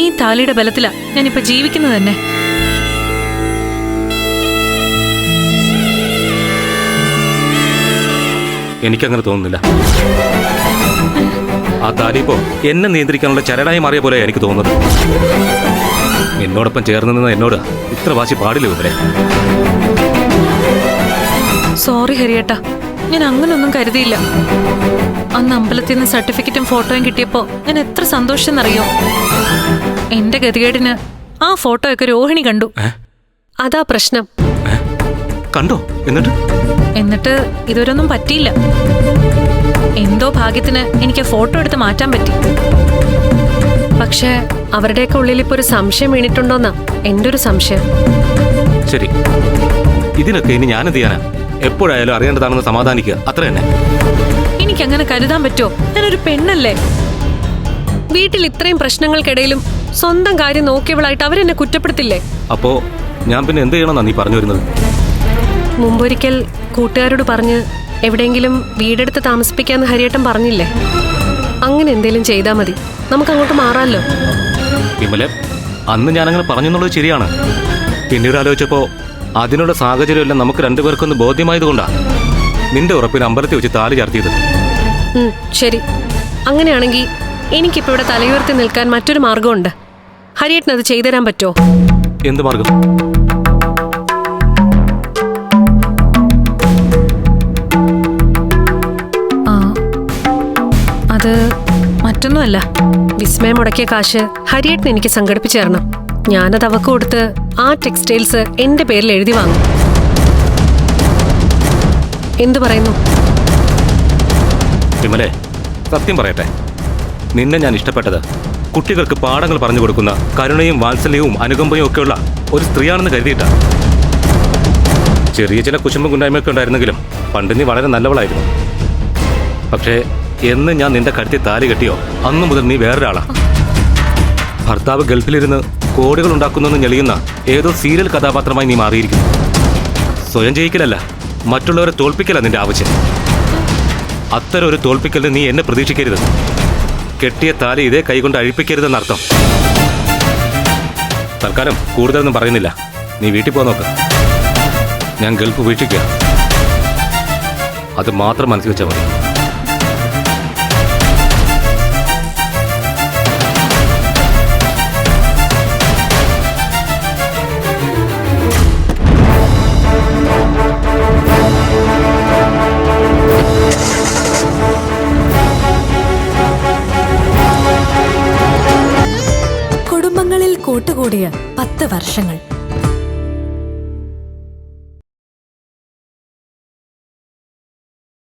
ഈ താലിയുടെ ബലത്തിലാ ഞാനിപ്പോ ജീവിക്കുന്നത് തന്നെ. എനിക്കങ്ങനെ തോന്നുന്നില്ല. ആ താലി ഇപ്പോ എന്നെ നിയന്ത്രിക്കാനുള്ള ചരടായി മാറിയ പോലെ എനിക്ക് തോന്നുന്നത്. എന്നോടൊപ്പം ചേർന്ന് നിന്ന് എന്നോട് ഇത്ര വാശി പാടില്ല ഇവരെ സോറി ഹരിയേട്ടാ ഞാൻ അങ്ങനൊന്നും കരുതിയില്ല. അന്ന് അമ്പലത്തിൽ നിന്ന് സർട്ടിഫിക്കറ്റും ഫോട്ടോയും കിട്ടിയപ്പോ ഞാൻ എത്ര സന്തോഷിച്ചെന്നറിയോ എന്റെ ഗതികേടിന് ആ ഫോട്ടോയൊക്കെ രോഹിണി കണ്ടു. അതാ പ്രശ്നം. കണ്ടോ? എന്നിട്ട്? എന്നിട്ട് ഇതുവരൊന്നും പറ്റിയില്ല. എന്തോ ഭാഗ്യത്തിന് എനിക്ക് ഫോട്ടോ എടുത്ത് മാറ്റാൻ പറ്റി. പക്ഷേ അവരുടെയൊക്കെ ഉള്ളിൽ ഇപ്പൊ ഒരു സംശയം വീണിട്ടുണ്ടോന്നാ എന്റെ ഒരു സംശയം. ശരി. ഇതിനൊക്കെ ഇനി ഞാനെന്ത് ചെയ്യാനാ? എപ്പോഴായാലും അറിയേണ്ടതാണെന്ന് സമാധാനിക്കുക. അത്ര തന്നെ എനിക്ക് അങ്ങനെ കരുതാൻ പറ്റുമോ? ഞാനൊരു പെണ്ണല്ലേ? വീട്ടിൽ ഇത്രയും പ്രശ്നങ്ങൾക്കിടയിലും സ്വന്തം കാര്യം നോക്കിയവളായിട്ട് അവരെന്നെ കുറ്റപ്പെടുത്തില്ലേ? അപ്പോ ഞാൻ പിന്നെ എന്ത് ചെയ്യണമെന്നാ നീ പറഞ്ഞു വരുന്നത്? മുമ്പൊരിക്കൽ കൂട്ടുകാരോട് പറഞ്ഞ് എവിടെയെങ്കിലും വീടെടുത്ത് താമസിപ്പിക്കാന്ന് ഹരിയേട്ടൻ പറഞ്ഞില്ലേ? അങ്ങനെ എന്തേലും ചെയ്താൽ മതി. നമുക്ക് അങ്ങോട്ട് മാറാമല്ലോ വിമലെ അന്ന് ഞാനങ്ങനെ പറഞ്ഞെന്നുള്ളത് ശരിയാണ്. പിന്നീട് ആലോചിച്ചപ്പോ അതിനുള്ള സാഹചര്യമെല്ലാം നമുക്ക് രണ്ടുപേർക്കൊന്ന് ബോധ്യമായതുകൊണ്ടാ. നിന്റെ ഉറപ്പിൽ അമ്പലത്തിൽ വെച്ച് താലി ചാർത്തിയത്. ശരി. അങ്ങനെയാണെങ്കിൽ എനിക്കിപ്പോ ഇവിടെ തലയുയർത്തി നിൽക്കാൻ മറ്റൊരു മാർഗമുണ്ട്. ഹരിയേട്ടൻ അത് ചെയ്തുതരാൻ പറ്റോ എന്ത് മാർഗം? അത് മറ്റൊന്നുമല്ല. വിസ്മയം മുടക്കിയ കാശ് ഹരിയേട്ടൻ എനിക്ക് സംഘടിപ്പിച്ചു തരണം. ഞാനത് അവക്ക് കൊടുത്ത് ആ ടെക്സ്റ്റൈൽസ് എന്റെ പേരിൽ എഴുതി വാങ്ങും. എന്തു പറയുന്നു? വിമലേ സത്യം പറയട്ടെ. നിന്നെ ഞാൻ ഇഷ്ടപ്പെട്ടത്. കുട്ടികൾക്ക് പാഠങ്ങൾ പറഞ്ഞു കൊടുക്കുന്ന കരുണയും വാത്സല്യവും അനുകമ്പയും ഒക്കെയുള്ള ഒരു സ്ത്രീയാണെന്ന് കരുതിയിട്ടാ. ചെറിയ ചില കുശുമ്പും കുണ്ടായ്മയൊക്കെ ഉണ്ടായിരുന്നെങ്കിലും പണ്ട് നീ വളരെ നല്ലവളായിരുന്നു. പക്ഷേ എന്ന് ഞാൻ നിന്റെ കരുത്തി താലി കെട്ടിയോ? അന്നു മുതൽ നീ വേറൊരാളാ. ഭർത്താവ് ഗൾഫിലിരുന്ന് കോടികൾ ഉണ്ടാക്കുന്നെന്ന് ഞെളിയുന്ന ഏതോ സീരിയൽ കഥാപാത്രമായി നീ മാറിയിരിക്കുന്നു. സ്വയം ജയിക്കലല്ല മറ്റുള്ളവരെ തോൽപ്പിക്കല നിന്റെ ആവശ്യം. അത്തരം ഒരു തോൽപ്പിക്കലിന് നീ എന്നെ പ്രതീക്ഷിക്കരുത്. കെട്ടിയ താലി ഇതേ കൈകൊണ്ട് അഴിപ്പിക്കരുതെന്നർത്ഥം തൽക്കാലം കൂടുതലൊന്നും പറയുന്നില്ല. നീ വീട്ടിൽ പോ നോക്ക്. ഞാൻ ഗൾഫ് ഉപേക്ഷിക്കുക. അത് മാത്രം മനസ്സിൽ വെച്ചാൽ മതി. കൂട്ടുകൂടിയ പത്ത് വർഷങ്ങൾ.